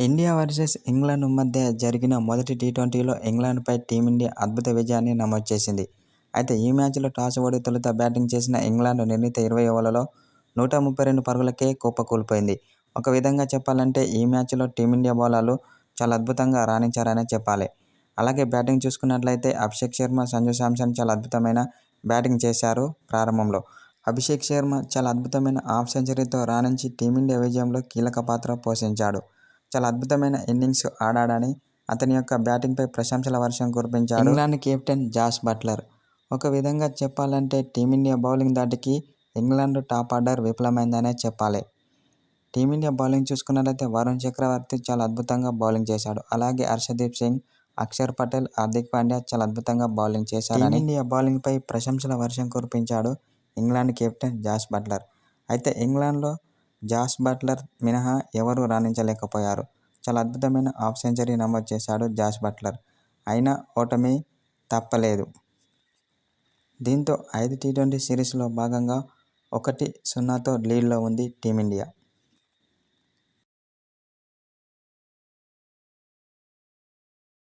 India versus England మధ్య జరిగిన మొదటి టీ-ట్వంటీలో ఇంగ్లాండ్పై టీమిండియా అద్భుత విజయాన్ని నమోదు చేసింది. అయితే ఈ మ్యాచ్లో టాస్ ఓడి తొలుత బ్యాటింగ్ చేసిన ఇంగ్లాండ్ నిర్ణీత ఇరవై ఓవర్లలో నూట ముప్పై రెండు పరుగులకే కుప్పకూలిపోయింది. ఒక విధంగా చెప్పాలంటే ఈ మ్యాచ్లో టీమిండియా బౌలర్లు చాలా అద్భుతంగా రాణించారనే చెప్పాలి. అలాగే బ్యాటింగ్ చూసుకున్నట్లయితే అభిషేక్ శర్మ, సంజు శాంసన్ చాలా అద్భుతమైన బ్యాటింగ్ చేశారు ప్రారంభంలో అభిషేక్ శర్మ చాలా అద్భుతమైన హాఫ్ సెంచరీతో రాణించి టీమిండియా విజయంలో కీలక పాత్ర పోషించాడు. చాలా అద్భుతమైన ఇన్నింగ్స్ ఆడాడని అతని యొక్క బ్యాటింగ్పై ప్రశంసల వర్షం కురిపించాడు ఇంగ్లాండ్ కెప్టెన్ జాస్ బట్లర్. ఒక విధంగా చెప్పాలంటే టీమిండియా బౌలింగ్ ధాటికి ఇంగ్లాండ్ టాప్ ఆర్డర్ విఫలమైందనే చెప్పాలి. టీమిండియా బౌలింగ్ చూసుకున్నట్లయితే వరుణ్ చక్రవర్తి చాలా అద్భుతంగా బౌలింగ్ చేశాడు. అలాగే హర్షదీప్ సింగ్, అక్షర్ పటేల్, హార్దిక్ పాండ్యా చాలా అద్భుతంగా బౌలింగ్ చేశారని టీమిండియా బౌలింగ్పై ప్రశంసల వర్షం కురిపించాడు ఇంగ్లాండ్ కెప్టెన్ జాస్ బట్లర్. అయితే ఇంగ్లాండ్లో జాస్ బట్లర్ మినహా ఎవరూ రాణించలేకపోయారు. చాలా అద్భుతమైన హాఫ్ సెంచరీ నమోదు చేశాడు జాస్ బట్లర్. అయినా ఓటమి తప్పలేదు. దీంతో ఐదు టీ-ట్వంటీ సిరీస్లో భాగంగా ఒకటి సున్నాతో లీడ్లో ఉంది టీమిండియా.